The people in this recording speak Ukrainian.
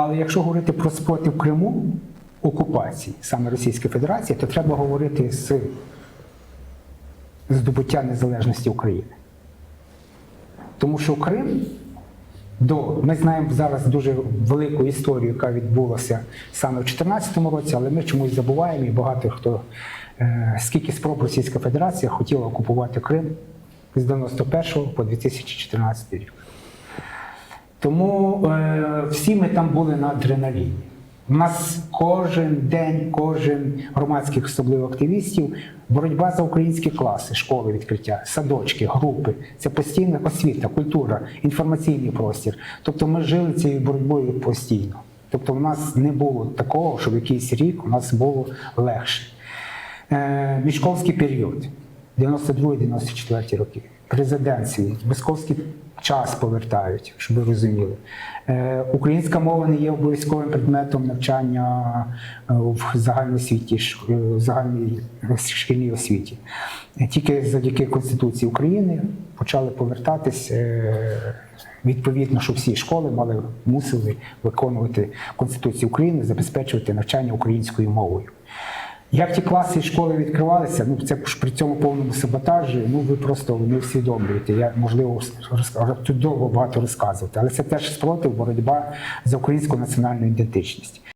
Але якщо говорити про спротив Криму, окупації саме Російської Федерації, то треба говорити з здобуття незалежності України. Тому що Крим до ми знаємо зараз дуже велику історію, яка відбулася саме в 2014 році, але ми чомусь забуваємо і багато хто е, скільки спроб Російська Федерація хотіла окупувати Крим з 91 по 2014 рік. Тому е, всі ми там були на адреналіні. У нас кожен день, кожен громадських особливо активістів, боротьба за українські класи, школи відкриття, садочки, групи. Це постійна освіта, культура, інформаційний простір. Тобто ми жили цією боротьбою постійно. Тобто в нас не було такого, щоб якийсь рік у нас було легше. Е, мішковський період, 92-94 роки, президенції, Московський час повертають, щоб ви розуміли. Е, українська мова не є обов'язковим предметом навчання е, в загальноосвіті, е, в загальній шкільній освіті. Тільки завдяки Конституції України почали повертатись. Відповідно, що всі школи мали мусили виконувати Конституцію України, забезпечувати навчання українською мовою. Як ті класи і школи відкривалися, ну це при цьому повному саботажі, ну ви просто не усвідомлюєте. Я можливо тут довго багато розказувати, але це теж спротив, боротьба за українську національну ідентичність.